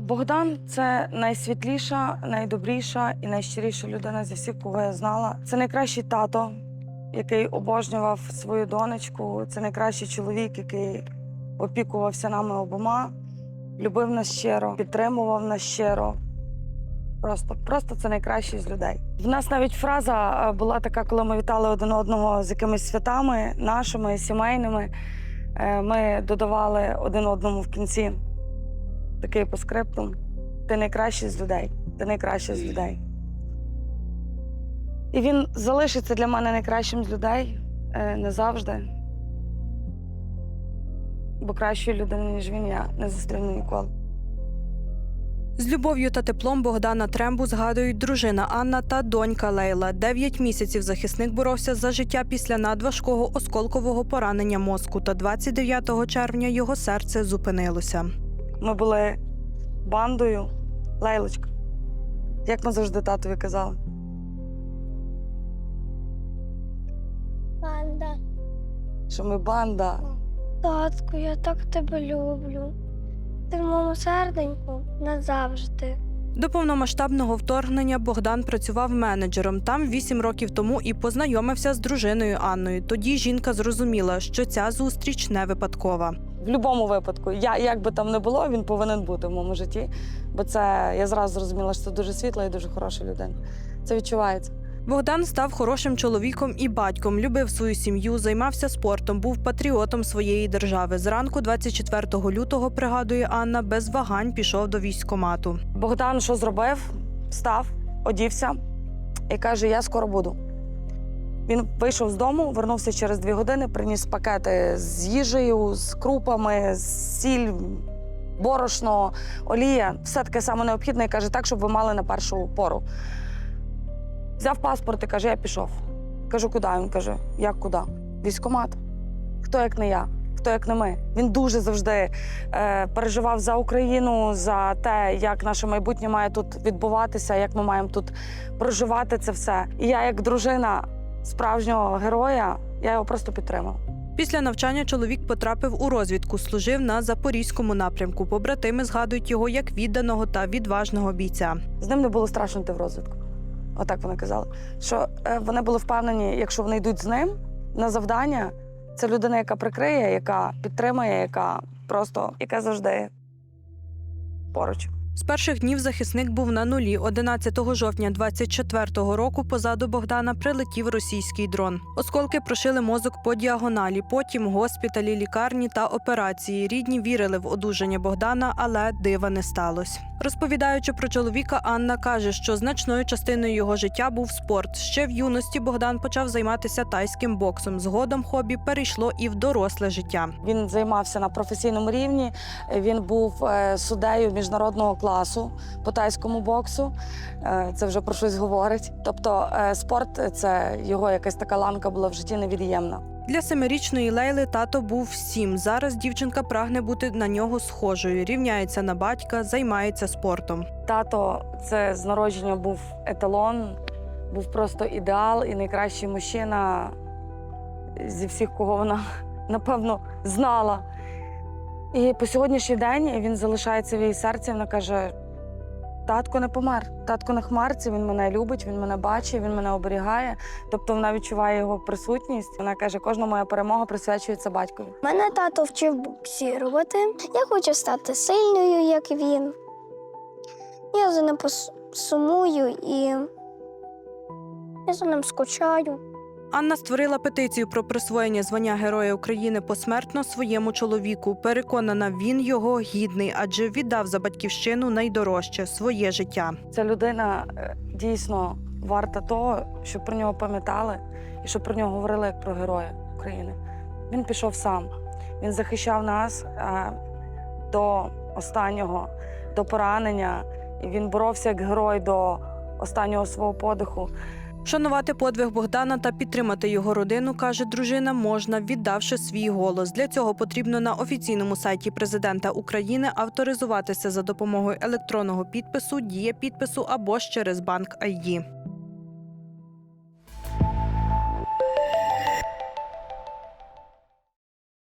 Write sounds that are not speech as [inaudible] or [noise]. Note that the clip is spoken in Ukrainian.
Богдан це найсвітліша, найдобріша і найщиріша людина зі всіх, кого я знала. Це найкращий тато, який обожнював свою донечку. Це найкращий чоловік, який опікувався нами обома, любив нас щиро, підтримував нас щиро. Просто, просто це найкращий з людей. В нас навіть фраза е, була така, коли ми вітали один одного з якимись святами, нашими, сімейними. Е, Ми додавали один одному в кінці такий по скриптум. Ти найкращий з людей. Ти найкращий з людей. І він залишиться для мене найкращим з людей е, не завжди. Бо кращої людини, ніж він, я не зустріну ніколи. З любов'ю та теплом Богдана Трембу згадують дружина Анна та донька Лейла. Дев'ять місяців захисник боровся за життя після надважкого осколкового поранення мозку. Та 29 червня його серце зупинилося. Ми були бандою. Лейлочка. Як ми завжди татові казали. Панда. Що ми банда. Татку, я так тебе люблю. Ти в моєму серденьку назавжди. До повномасштабного вторгнення Богдан працював менеджером. Там вісім років тому і познайомився з дружиною Анною. Тоді жінка зрозуміла, що ця зустріч не випадкова. В будь-якому випадку, я, як би там не було, він повинен бути в моєму житті. Бо це я зразу зрозуміла, що це дуже світла і дуже хороша людина. Це відчувається. Богдан став хорошим чоловіком і батьком, любив свою сім'ю, займався спортом, був патріотом своєї держави. Зранку, 24 лютого, пригадує Анна, без вагань пішов до військкомату. Богдан що зробив? Встав, одівся і каже: Я скоро буду. Він вийшов з дому, вернувся через дві години, приніс пакети з їжею, з крупами, з сіль, борошно, олія. Все таке саме необхідне і каже, так, щоб ви мали на першу пору. Взяв паспорт і каже, я пішов. Кажу, куди? Він каже, як куди? Військкомат. Хто як не я? Хто як не ми? Він дуже завжди е, переживав за Україну, за те, як наше майбутнє має тут відбуватися, як ми маємо тут проживати це все. І я, як дружина справжнього героя, я його просто підтримала. Після навчання чоловік потрапив у розвідку, служив на запорізькому напрямку. Побратими згадують його як відданого та відважного бійця. З ним не було страшно йти в розвідку. Отак вони казали. Що е, вони були впевнені, якщо вони йдуть з ним на завдання, це людина, яка прикриє, яка підтримує, яка просто яка завжди поруч. З перших днів захисник був на нулі. 11 жовтня 24-го року позаду Богдана прилетів російський дрон. Осколки прошили мозок по діагоналі. Потім госпіталі, лікарні та операції. Рідні вірили в одужання Богдана, але дива не сталося. Розповідаючи про чоловіка, Анна каже, що значною частиною його життя був спорт. Ще в юності Богдан почав займатися тайським боксом. Згодом хобі перейшло і в доросле життя. Він займався на професійному рівні. Він був е, суддею міжнародного класу по тайському боксу. Е, Це вже про щось говорить. Тобто, е, спорт це його якась така ланка була в житті невід'ємна. Для семирічної Лейли тато був всім. Зараз дівчинка прагне бути на нього схожою, рівняється на батька, займається спортом. Тато це з народження був еталон, був просто ідеал і найкращий мужчина зі всіх, кого вона [laughs] напевно знала. І по сьогоднішній день він залишається в її серці. Вона каже: татко не помер, татко на хмарці, він мене любить, він мене бачить, він мене оберігає. Тобто вона відчуває його присутність. Вона каже, кожна моя перемога присвячується батькові. Мене тато вчив боксірувати. Я хочу стати сильною, як він. Я за ним пос- сумую і я за ним скучаю. Анна створила петицію про присвоєння звання Героя України посмертно своєму чоловіку. Переконана, він його гідний, адже віддав за батьківщину найдорожче своє життя. Ця людина е, дійсно варта того, щоб про нього пам'ятали і щоб про нього говорили як про героя України. Він пішов сам. Він захищав нас е, до останнього, до поранення. І він боровся як герой до останнього свого подиху. Шанувати подвиг Богдана та підтримати його родину, каже дружина, можна, віддавши свій голос. Для цього потрібно на офіційному сайті президента України авторизуватися за допомогою електронного підпису, дія підпису або ж через банк ID.